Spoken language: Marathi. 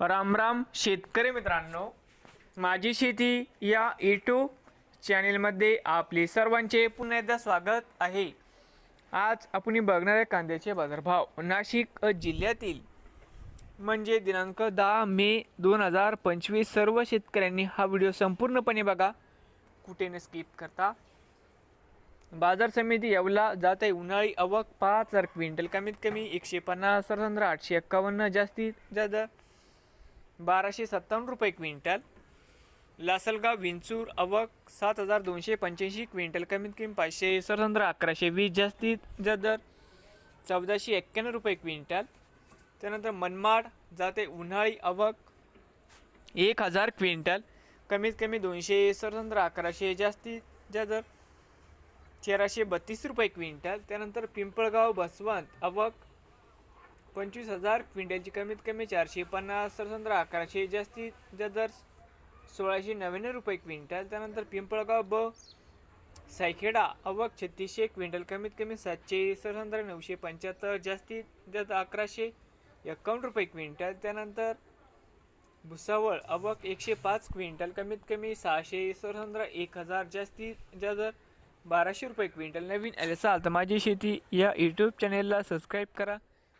राम राम शेतकरी मित्रांनो. माझी शेती या यूट्यूब चॅनेलमध्ये आपले सर्वांचे पुन्हा एकदा स्वागत आहे. आज आपण बघणार आहे कांद्याचे बाजारभाव नाशिक जिल्ह्यातील म्हणजे दिनांक दहा मे दोन हजार पंचवीस. सर्व शेतकऱ्यांनी हा व्हिडिओ संपूर्णपणे बघा. कुठे न स्किप करता. बाजार समिती येवला जात आहे उन्हाळी अवक पाच हजार क्विंटल. कमीत कमी एकशे पन्नास सरसंद्र आठशे एक्कावन्न जास्तीत जास्त बाराशे सत्तावन्न रुपये क्विंटल. लासलगाव विंचूर अवक सात हजार दोनशे पंच्याऐंशी क्विंटल. कमीत कमी पाचशे सरसंद्र अकराशे वीस जास्तीत जास्त दर चौदाशे एक्क्याण्णव रुपये क्विंटल. त्यानंतर मनमाड जाते उन्हाळी अवक एक हजार क्विंटल. कमीत कमी दोनशे सरसंद्र अकराशे जास्तीत जास्त दर तेराशे बत्तीस रुपये क्विंटल. त्यानंतर पिंपळगाव बसवंत अवक पंचवीस हजार क्विंटलची कमीत कमी चारशे पन्नास सरसंद्र अकराशे जास्तीत जास्त दर सोळाशे नव्याण्णव रुपये क्विंटल. त्यानंतर पिंपळगाव ब सायखेडा आवक छत्तीसशे क्विंटल कमीत कमी सातशे सरसंत्रा नऊशे पंच्याहत्तर जास्तीत जास्त अकराशे एकावन्न रुपये क्विंटल. त्यानंतर भुसावळ अवक एकशे पाच क्विंटल कमीत कमी सहाशे सरसंद्र एक हजार जास्तीत जास्त बाराशे रुपये क्विंटल. नवीन आले असाल तर माझी शेती या यूट्यूब चॅनेलला सबस्क्राईब करा.